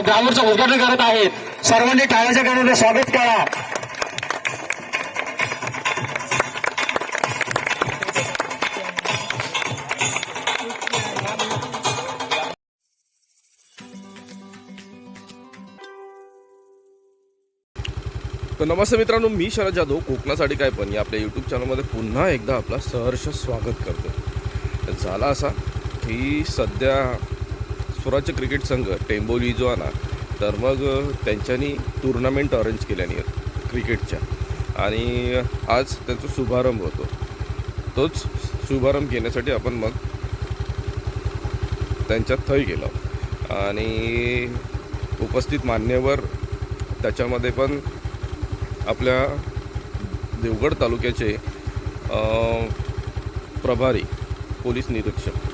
ग्राउंडचं उद्घाटन करत आहेत. सर्वांनी टाळ्याच्या गणाने स्वागत करा. तर नमस्ते मित्रांनो मी शरद जाधव कोकणासाठी काय पण या आपल्या यूट्यूब चॅनलमध्ये पुन्हा एकदा आपला सहर्ष स्वागत करतो झाला असा की सध्या स्वराज्य क्रिकेट संघ टेंबोली जो आहे तर मग त्यांच्यानी टुर्नामेंट अरेंज केल्याने क्रिकेटच्या. आणि आज त्याचा शुभारंभ होतो. तोच शुभारंभ घेण्यासाठी आपण मग त्यांच्यात थय गेलो. आणि उपस्थित मान्यवर त्याच्यामध्ये पण आपल्या देवगड तालुक्याचे प्रभारी पोलीस निरीक्षक.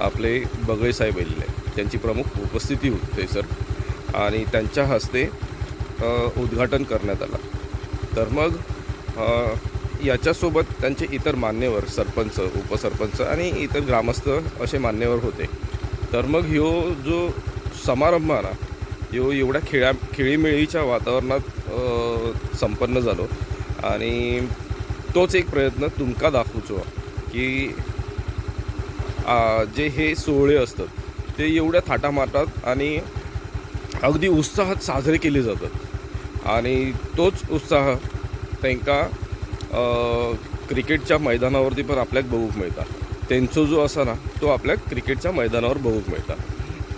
आपले बगळे साहेब आलेले आहेत. त्यांची प्रमुख उपस्थिती होते सर. आणि त्यांच्या हस्ते उद्घाटन करण्यात आलं. तर मग याच्यासोबत त्यांचे इतर मान्यवर सरपंच उपसरपंच आणि इतर ग्रामस्थ असे मान्यवर होते. तर मग ह्यो जो समारंभ आला ना ह्यो एवढ्या खेळा खेळीमेळीच्या वातावरणात संपन्न झालो. आणि तोच एक प्रयत्न तुमका दाखवचो की जे हे सोहळे असतात ते एवढ्या थाटामाटात आणि अगदी उत्साहात साजरे केले जातात. आणि तोच उत्साह त्यांका क्रिकेटच्या मैदानावरती पण आपल्याक बघूक मिळता. त्यांचो जो असा ना तो आपल्याक क्रिकेटच्या मैदानावर बघूक मिळता.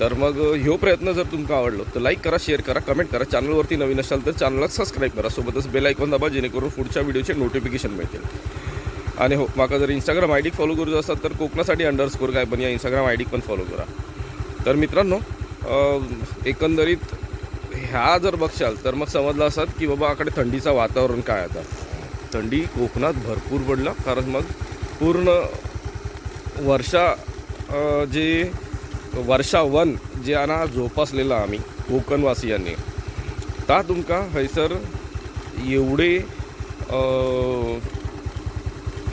तर मग ह्यो प्रयत्न जर तुमका आवडलो तर लाईक करा शेअर करा कमेंट करा. चॅनलवरती नवीन असाल तर चॅनलला सबस्क्राईब करा. सोबतच बेल आयकॉन दाबा जेणेकरून पुढच्या व्हिडिओचे नोटिफिकेशन मिळतील. आणि हो माका जर इंस्टाग्राम आय डी फॉलो करूचं असतात तर कोकणासाठी अंडरस्कोर काय पण या इंस्टाग्राम आय डी पण फॉलो करा. तर मित्रांनो एकंदरीत ह्या जर बघशाल तर मग समजलं असत की बाबा आकडे थंडीचं वातावरण काय आता. थंडी कोकणात भरपूर पडलं कारण मग पूर्ण वर्षा जे वर्षा वन जे आना जोपासलेलं आम्ही कोकणवासियांनी ता तुमका हयसर एवढे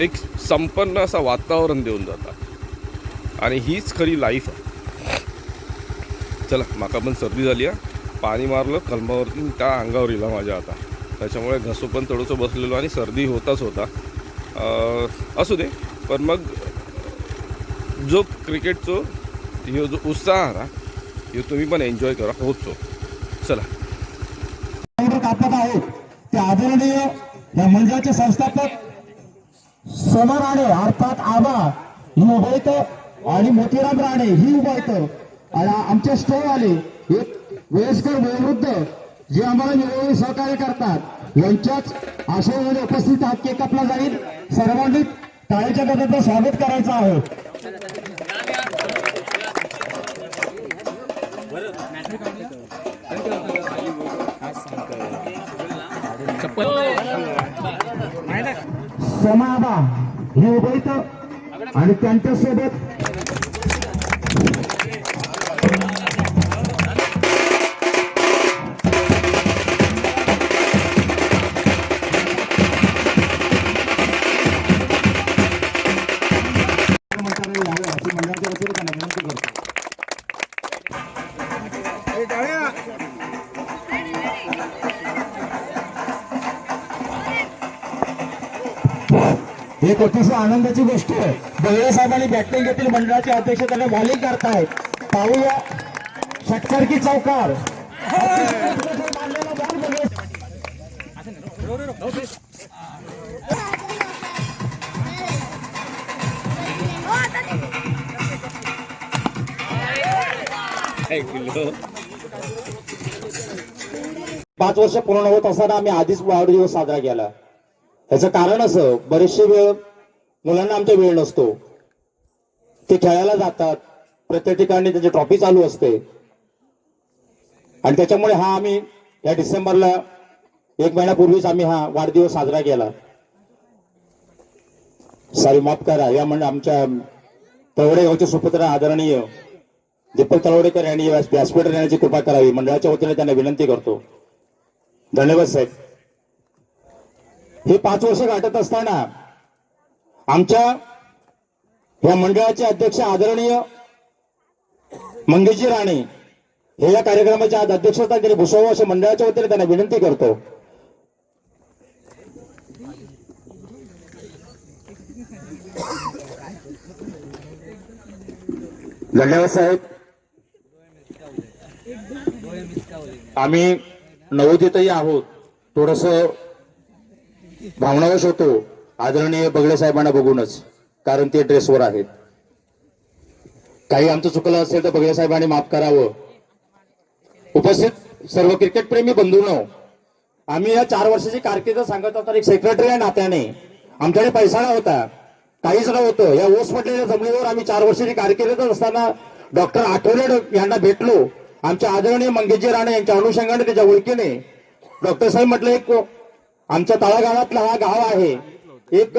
एक संपन्न असं वातावरण देऊन जातात. आणि हीच खरी लाईफ आहे. चला माका पण सर्दी झाली आहे पाणी मारलं कलमावरती त्या अंगावर येला माझ्या आता. त्याच्यामुळे घसो पण थोडंसं बसलेलो आणि सर्दी होताच होता. असू दे पण मग जो क्रिकेटचो ह्यो जो उत्साह आहे ना ह्यो तुम्ही पण एन्जॉय करा होतो चला. कापत आहोत ते आदरणीय या मंडळाचे संस्थापक सोमा राणे अर्थात आबा ही उभयत आणि मोतीराम राणे ही उभयत. आणि आमचे स्टोव आले एक वयस्कर वयोवृद्ध जे आम्हाला वेळोवेळी सहकार्य करतात यांच्याच आशयामध्ये उपस्थित हा केक कापला जाईल सर्वांनी टाळेच्या गटाचं स्वागत करायचं आहे. समाबा हे उभयत आणि त्यांच्यासोबत एक अतिशय आनंदाची गोष्ट आहे. बगळे साहेबांनी बॅटिंग घेतील मंडळाचे अध्यक्ष त्यांना बॉलिंग करतायत. पाहूया. षटकार की चौकार. पाच वर्ष पूर्ण होत असताना आम्ही आधीच वाढदिवस साजरा केला. याचं कारण असं बरेचसे वेळ मुलांना आमच्या वेळ नसतो. ते खेळायला जातात. प्रत्येक ठिकाणी त्यांची ट्रॉफी चालू असते. आणि त्याच्यामुळे हा आम्ही या डिसेंबरला एक महिन्यापूर्वीच आम्ही हा वाढदिवस साजरा केला. सॉरी माफ करा. या म्हणजे आमच्या तळवडे गावचे सुपुत्र आदरणीय दीपक तळवडेकर यांनी व्यासपीठ व्यासपीठावर कृपा करावी. मंडळाच्या वतीने त्यांना विनंती करतो. धन्यवाद साहेब. हे पाच वर्ष गाठत असताना आमच्या या मंडळाचे अध्यक्ष आदरणीय मंगेशजी राणे हे या कार्यक्रमाच्या आज अध्यक्षता केली भुसावं अशा मंडळाच्या वतीने त्यांना विनंती करतो. धन्यवाद साहेब. आम्ही नवोदितही आहोत. थोडस भावनावश होतो. आदरणीय बगडे साहेबांना बघूनच कारण ते ड्रेसवर आहेत. काही आमचं चुकलं असेल तर बगडे साहेबांनी माफ करावं. उपस्थित सर्व क्रिकेट प्रेमी बंधूंनो आम्ही या चार वर्षाची कारकीर्द सांगत होता एक सेक्रेटरी या नात्याने. आमच्याकडे पैसा होता काहीच नव्हतं. या ओस पडलेल्या जमिनीवर आम्ही चार वर्षाची कारकीर्द असताना डॉक्टर आठवले यांना भेटलो. आमच्या आदरणीय मंगेशजी राणे यांच्या अनुषंगाने त्याच्या ओळखीने. डॉक्टर साहेब म्हटलं एक आमच्या तळागावातला हा गाव आहे. एक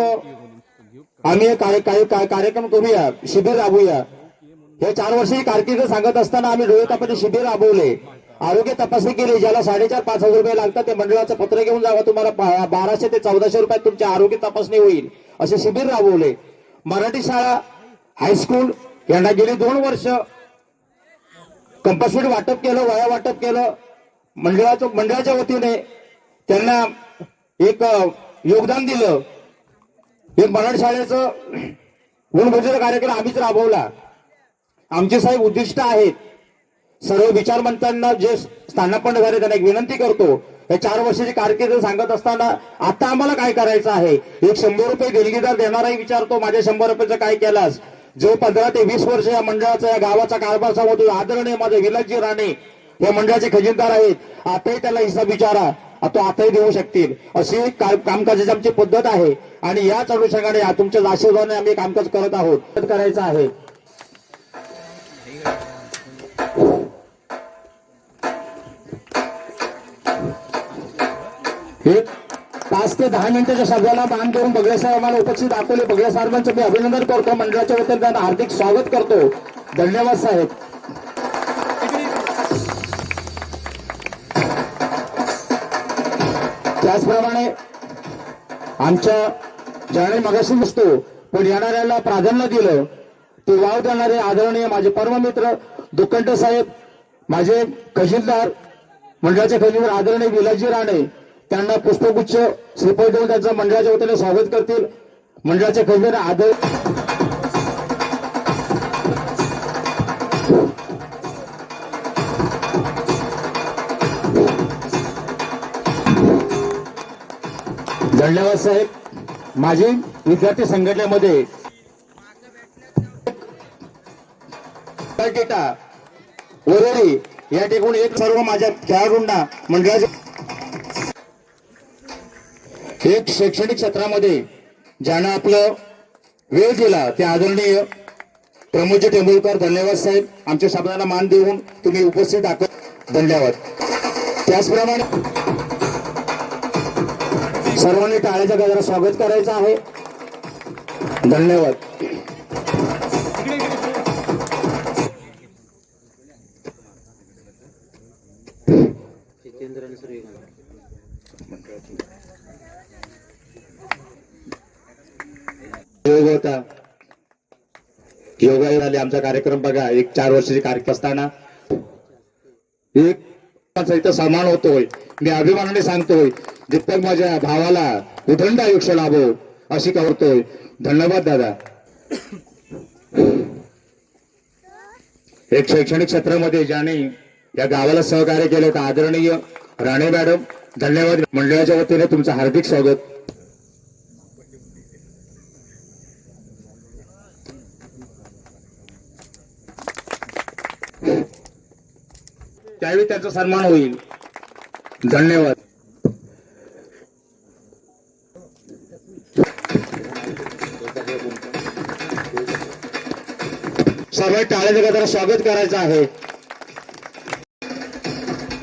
आम्ही कार्यक्रम करूया शिबिर राबवूया हे चार वर्षी कारकीर्द सांगत असताना आम्ही डोळे तपासणी शिबिर राबवले. आरोग्य तपासणी केली ज्याला साडेचार पाच हजार रुपये लागतात ते मंडळाचं पत्र घेऊन जावं तुम्हाला बाराशे ते चौदाशे रुपयात तुमची आरोग्य तपासणी होईल. असे शिबिर राबवले. मराठी शाळा हायस्कूल यांना गेली दोन वर्ष. कंपल्सरी वाटप केलं वया वाटप केलं. मंडळाचं मंडळाच्या वतीने त्यांना एक योगदान दिलं. एक मराठी शाळेचं गुणभोजन कार्यक्रम आम्हीच राबवला. आमचे साहेब उद्दिष्ट आहेत. सर्व विचारवंतांना जे स्थानापन्न झाले त्यांना एक विनंती करतो. या चार वर्षाची कारकीर्द सांगत असताना आता आम्हाला काय करायचं आहे? एक शंभर रुपये देणगीदार देणाराही विचारतो माझ्या शंभर रुपयाचं काय केलास? जो पंधरा ते वीस वर्ष या मंडळाचा या गावाचा कारभार सांगतो आदरणीय माझे विलासजी राणे या मंडळाचे खजिनदार आहेत. आताही त्याला हिसाब विचारा. तो आताही देऊ शकतील. अशी कामकाजाची आमची पद्धत आहे. आणि याच अनुषंगाने तुमच्या आशीर्वादाने आम्ही कामकाज करत आहोत. करायचं आहे. एक पाच ते दहा मिनिटाच्या शब्दाला मान करून बगळे साहेब आम्हाला उपस्थित दाखवले. बगळे साहेबांचं मी अभिनंदन करतो. मंडळाच्या वतीने त्यांना हार्दिक स्वागत करतो. धन्यवाद साहेब. त्याचप्रमाणे आमच्या ज्याने मगाशी दिसतो पण येणाऱ्याला प्राधान्य दिलं ते वाव देणारे आदरणीय माझे परममित्र दुखंड साहेब माझे खजिनदार मंडळाचे खजिनदार आदरणीय विलाजी राणे त्यांना पुष्पगुच्छ श्रीफळ देऊन त्यांचं मंडळाच्या वतीने स्वागत करतील. मंडळाचे खजिनदार आदर धन्यवाद साहेब. माझी विद्यार्थी संघटनेमध्ये वरळी या ठिकाणी एक सर्व माझ्या खेळाडूंना मंडळाचे एक शैक्षणिक क्षेत्रामध्ये ज्यानं आपलं वेळ दिला ते आदरणीय प्रमोदजी टेंबुलकर धन्यवाद साहेब. आमच्या शब्दाला मान देऊन तुम्ही उपस्थित दाखव धन्यवाद. त्याचप्रमाणे सर्वांनी टाळ्याच्या गजरा स्वागत करायचं आहे. धन्यवाद. योग होता. योगा झाले आमचा कार्यक्रम बघा एक चार वर्षाची कार्यक्रम असताना. एक इथं समान होतोय. मी अभिमानाने सांगतोय दीपक माझ्या भावाला उदंड आयुष्य लाभो अशी कवरतोय धन्यवाद दादा. एक शैक्षणिक क्षेत्रामध्ये ज्याने या गावाला सहकार्य केलं होतं आदरणीय राणे मॅडम धन्यवाद. मंडळाच्या वतीने तुमचं हार्दिक स्वागत. त्यावेळी त्यांचा सन्मान होईल. धन्यवाद. सगळ्या टाळ्याच्या गजरात स्वागत करायचं आहे.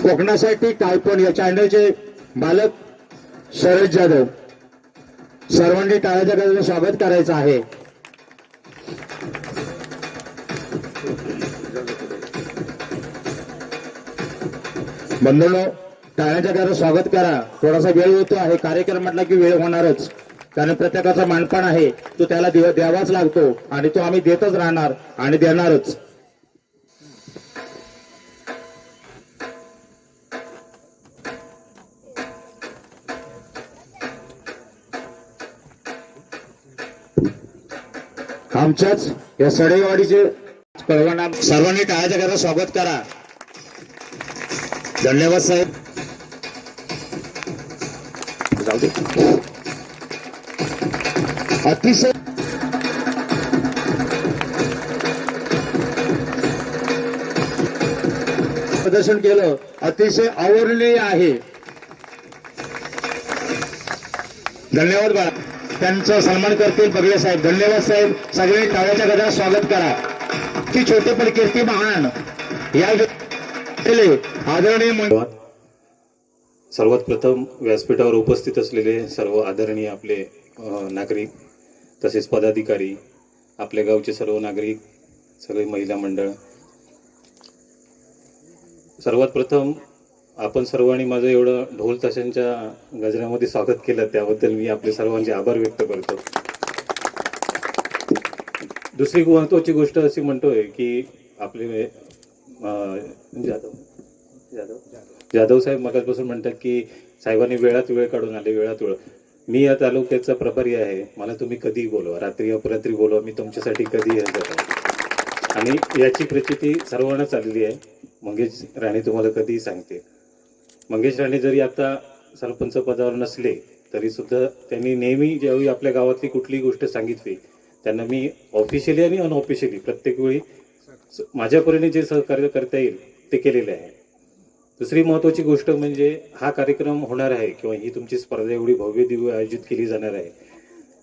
कोकणासाठी टाळपण या चॅनलचे मालक शरद जाधव. सर्वांनी टाळ्याच्या गजरात स्वागत करायचं आहे. बंधनो टाळ्याच्या गजरात स्वागत करा. थोडासा वेळ होतो आहे कार्यक्रम म्हटला की वेळ होणारच. कारण प्रत्येकाचा मानपान आहे. तो त्याला द्यावाच लागतो. आणि तो आम्ही देतच राहणार आणि देणारच. आमच्याच या सडेवाडीचे सर्वांना सर्वांनी टाळाच्या घरात स्वागत करा. धन्यवाद साहेब. जाऊ दे. अतिशय प्रदर्शन केलं. अतिशय आवडले आहे. धन्यवाद बाळा. त्यांचा सन्मान करतील बगले साहेब. धन्यवाद साहेब. सगळे टाळ्याच्या गदा स्वागत करा. की छोटे पण कीर्ती महान. या आदरणीय सर्वात प्रथम व्यासपीठावर उपस्थित असलेले सर्व आदरणीय आपले नागरिक तसेच पदाधिकारी आपल्या गावचे सर्व नागरिक सगळे महिला मंडळ. सर्वात प्रथम आपण सर्वांनी माझं एवढं ढोल ताशांच्या गजऱ्यामध्ये स्वागत केलं त्याबद्दल मी आपले सर्वांचे आभार व्यक्त करतो. दुसरी महत्वाची गोष्ट अशी म्हणतोय की आपले म्हणजे जाधव. जाधव? जाधव साहेब मगाचपासून म्हणतात की साहेबांनी वेळात वेळ काढून आले वेळात वेळ. मी या तालुक्याचा प्रभारी आहे. मला तुम्ही कधीही बोलवा. रात्री अपरात्री बोलवा. मी तुमच्यासाठी कधीही हजर आहे आणि याची प्रचिती सर्वांना चाललेली आहे. मंगेश राणे तुम्हाला कधीही सांगते मंगेश राणे जरी आता सरपंच पदावर नसले तरी सुद्धा त्यांनी नेहमी ज्यावेळी आपल्या गावातली कुठलीही गोष्ट सांगितली त्यांना मी ऑफिशियली आणि अनऑफिशियली प्रत्येक वेळी स- माझ्या परीने जे सहकार्य करता येईल ते केलेले आहे. दुसरी महत्वाची गोष्ट म्हणजे हा कार्यक्रम होणार आहे किंवा ही तुमची स्पर्धा एवढी भव्य दिव्य आयोजित केली जाणार आहे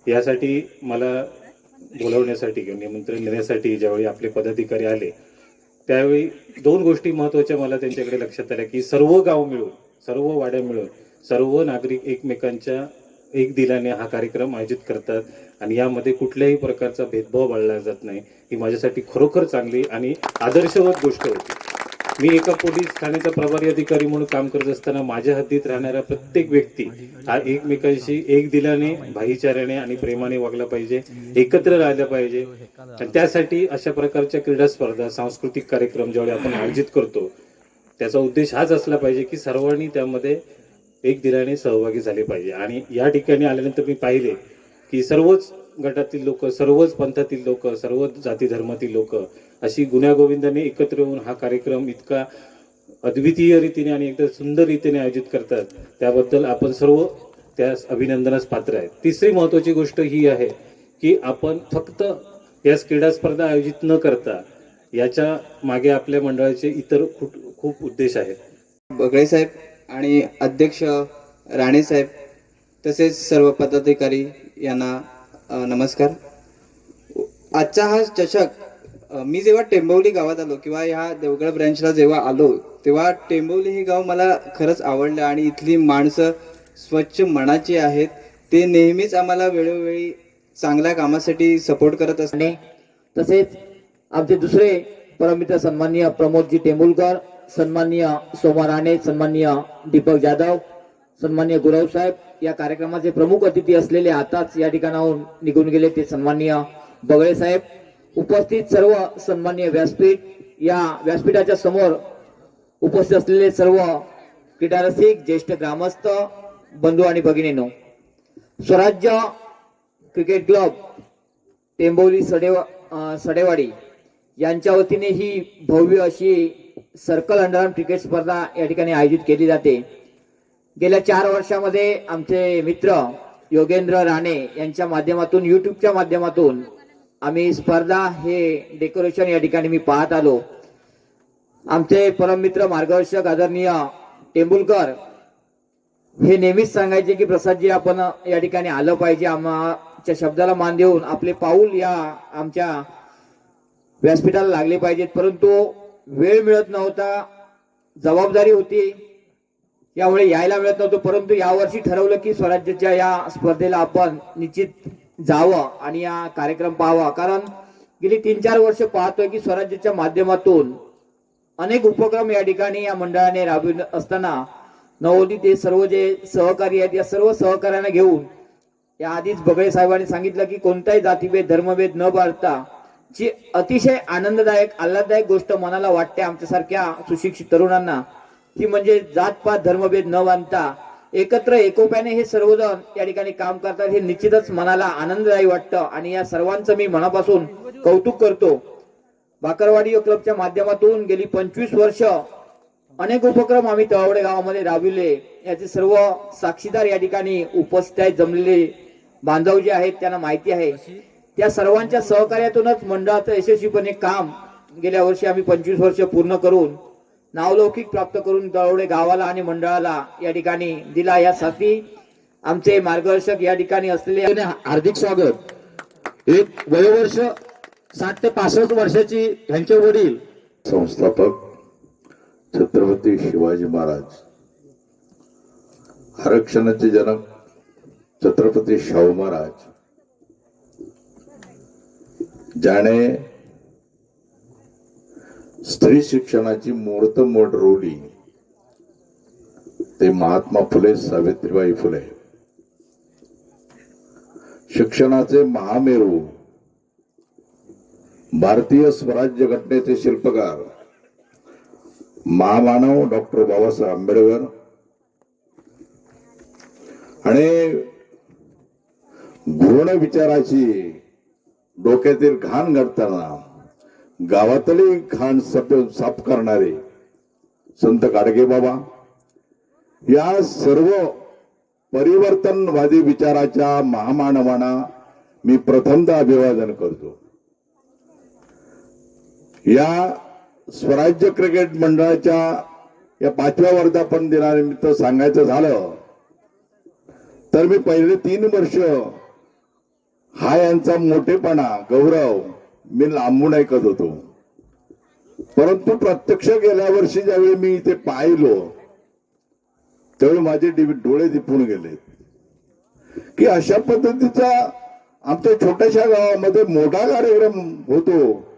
यासाठी मला बोलावण्यासाठी किंवा निमंत्रण देण्यासाठी ज्यावेळी आपले पदाधिकारी आले त्यावेळी दोन गोष्टी महत्त्वाच्या मला त्यांच्याकडे लक्षात आल्या की सर्व गाव मिळून सर्व वाड्या मिळून सर्व नागरिक एकमेकांच्या एक दिलाने हा कार्यक्रम आयोजित करतात आणि यामध्ये कुठल्याही प्रकारचा भेदभाव बाळला जात नाही. ही माझ्यासाठी खरोखर चांगली आणि आदर्शवत गोष्ट होती. मी एका पोलीस ठाण्याचा प्रभारी अधिकारी म्हणून काम करत असताना माझ्या हद्दीत राहणाऱ्या प्रत्येक व्यक्ती हा एकमेकांशी एक दिलाने भाईचाऱ्याने आणि प्रेमाने वागला पाहिजे एकत्र राहिला पाहिजे. त्यासाठी अशा प्रकारच्या क्रीडा स्पर्धा सांस्कृतिक कार्यक्रम ज्यावेळी आपण आयोजित करतो त्याचा उद्देश हाच असला पाहिजे की सर्वांनी त्यामध्ये एक दिलाने सहभागी झाले पाहिजे. आणि या ठिकाणी आल्यानंतर मी पाहिले की सर्वच गटातील लोक सर्वच पंथातील लोक सर्व जाती धर्मातील लोक अशी गुण्यागोविंदाने एकत्र येऊन हा कार्यक्रम इतका अद्वितीय रीतीने आणि एकदम सुंदर रीतीने आयोजित करतात त्याबद्दल आपण सर्व त्या अभिनंदनास पात्र आहेत. तिसरी महत्वाची गोष्ट ही आहे की आपण फक्त या क्रीडा स्पर्धा आयोजित न करता याच्या मागे आपल्या मंडळाचे इतर खूप खूप उद्देश आहेत. बगळे साहेब आणि अध्यक्ष राणे साहेब तसेच सर्व पदाधिकारी यांना नमस्कार. आजचा हा चषक मी जेव्हा टेंबवली गावात आलो किंवा ह्या देवगड ब्रँचला जेव्हा आलो तेव्हा टेंबवली हे गाव मला खरंच आवडलं आणि इथली माणसं स्वच्छ मनाची आहेत. ते नेहमीच आम्हाला वेळोवेळी चांगल्या कामासाठी सपोर्ट करत असणे तसेच आमचे दुसरे परमित्र सन्माननीय प्रमोदजी टेंबुलकर सन्माननीय सोमा राणे सन्माननीय दीपक जाधव सन्माननीय गुरव साहेब या कार्यक्रमाचे प्रमुख अतिथी असलेले आताच या ठिकाणाहून निघून गेले ते सन्माननीय बगळे साहेब. उपस्थित सर्व सन्मान्य व्यासपीठ या व्यासपीठाच्या समोर उपस्थित असलेले सर्व क्रीडारसिक ज्येष्ठ ग्रामस्थ बंधू आणि भगिनीनो स्वराज्य क्रिकेट क्लब टेंबोली सडेवा सडेवाडी यांच्या वतीने ही भव्य अशी सर्कल अंडरआर्म क्रिकेट स्पर्धा या ठिकाणी आयोजित केली जाते. गेल्या चार वर्षामध्ये आमचे मित्र योगेंद्र राणे यांच्या माध्यमातून युट्यूबच्या माध्यमातून आम्ही स्पर्धा हे डेकोरेशन या ठिकाणी मी पाहत आलो. आमचे परममित्र मार्गदर्शक आदरणीय टेंबुलकर हे नेहमीच सांगायचे की प्रसादजी आपण या ठिकाणी आलं पाहिजे. आमच्या शब्दाला मान देऊन आपले पाऊल या आमच्या व्यासपीठाला लागले पाहिजेत. परंतु वेळ मिळत नव्हता जबाबदारी होती. यामुळे यायला मिळत नव्हतं. परंतु यावर्षी ठरवलं की स्वराज्याच्या या स्पर्धेला आपण निश्चित जावं आणि या कार्यक्रम पाहावा. कारण गेली तीन चार वर्ष पाहतोय की स्वराज्याच्या माध्यमातून अनेक उपक्रम या ठिकाणी या मंडळाने राबवित असताना नवोदित हे सर्व जे सहकारी आहेत या सर्व सहकार्यांना घेऊन या आधीच बगळे साहेबांनी सांगितलं की कोणताही जातीभेद धर्मभेद न बाळगता जी अतिशय आनंददायक आल्हाददायक गोष्ट मनाला वाटते आमच्यासारख्या सुशिक्षित तरुणांना ती म्हणजे जातपात धर्मभेद न बांधता एकत्र एकोप्याने हे सर्वजण या ठिकाणी काम करतात हे निश्चितच मनाला आनंददायी वाटतं. आणि या सर्वांचं मी मनापासून कौतुक करतो. बाकरवाडी क्लबच्या माध्यमातून गेली पंचवीस वर्ष अनेक उपक्रम आम्ही तळवडे गावामध्ये राबविले. याचे सर्व साक्षीदार या ठिकाणी उपस्थित जमलेले बांधव जे आहेत त्यांना माहिती आहे. त्या सर्वांच्या सहकार्यातूनच मंडळाचं यशस्वीपणे काम गेल्या वर्षी आम्ही पंचवीस वर्ष पूर्ण करून नावलौकिक प्राप्त करून तळवडे गावाला आणि मंडळाला या ठिकाणी दिला यासाठी आमचे मार्गदर्शक या ठिकाणी असलेले हार्दिक स्वागत. एक वयोवर्ष साठ ते पासष्ट वर्षाची यांचे वडील. संस्थापक छत्रपती शिवाजी महाराज. आरक्षणाचे जनक छत्रपती शाहू महाराज. ज्याने स्त्री शिक्षणाची मुहूर्तमोड रोवली ते महात्मा फुले सावित्रीबाई फुले. शिक्षणाचे महामेरू. भारतीय स्वराज्य घटनेचे शिल्पकार. महामानव डॉक्टर बाबासाहेब आंबेडकर. आणि घृण विचाराची डोक्यातील घाण घडताना गावातले खान सप साफ करणारे संत गाडगे बाबा या सर्व परिवर्तनवादी विचाराच्या महामानवांना मी प्रथमतः अभिवादन करतो. या स्वराज्य क्रिकेट मंडळाच्या या पाचव्या वर्धापन दिनानिमित्त सांगायचं झालं तर मी पहिले तीन वर्ष हा यांचा मोठेपणा गौरव मी लांबून ऐकत होतो. परंतु प्रत्यक्ष गेल्या वर्षी ज्यावेळी मी इथे पाहिलो त्यावेळी माझे डोळे दिपून गेले. की अशा पद्धतीचा आमच्या छोट्याशा गावामध्ये मोठा कार्यक्रम होतो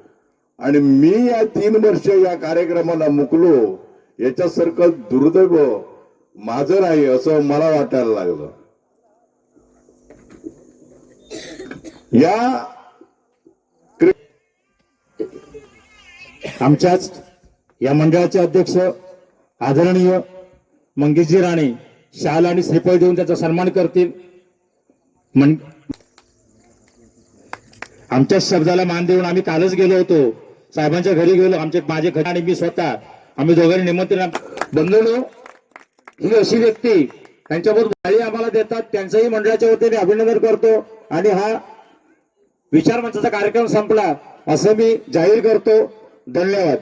आणि मी या तीन वर्ष या कार्यक्रमाला मुकलो याच्यासारखं दुर्दैव माझं नाही असं मला वाटायला लागलं. या आमच्याच या मंडळाचे अध्यक्ष आदरणीय मंगेशजी राणे शाल आणि श्रीफळ देऊन त्याचा सन्मान करतील. मन आमच्याच शब्दाला मान देऊन आम्ही कालच गेलो होतो. साहेबांच्या घरी गेलो. आमचे माझे घर आणि मी स्वतः. आम्ही दोघांनी निमंत्रण बंधूनो ही अशी व्यक्ती त्यांच्याबरोबर गाडी आम्हाला देतात. त्यांचंही मंडळाच्या वतीने अभिनंदन करतो. आणि हा विचार मंचाचा कार्यक्रम संपला. असं मी जाहीर करतो. धन्यवाद.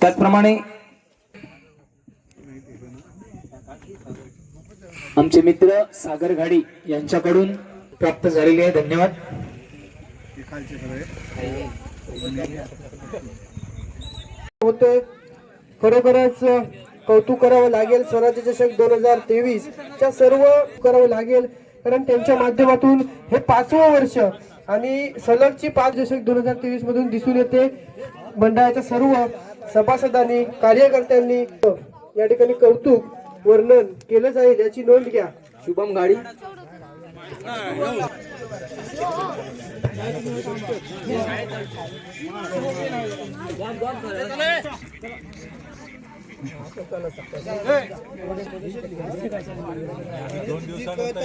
त्याचप्रमाणे आमचे मित्र सागर घाडी यांच्याकडून प्राप्त झालेले आहे. धन्यवाद. होते. खरोखरच कौतुक करावं लागेल. स्वराज्य चषक दोन हजार तेवीस च्या सर्व करावं लागेल. कारण त्यांच्या माध्यमातून हे पाचवं वर्ष आणि सलगची पाच दशक दोन हजार तेवीस मधून दिसून येते. मंडळाच्या सर्व सभासदांनी कार्यकर्त्यांनी या ठिकाणी कौतुक वर्णन केलं जाईल याची नोंद घ्या. शुभम गाडी. दोन दिवसानंतर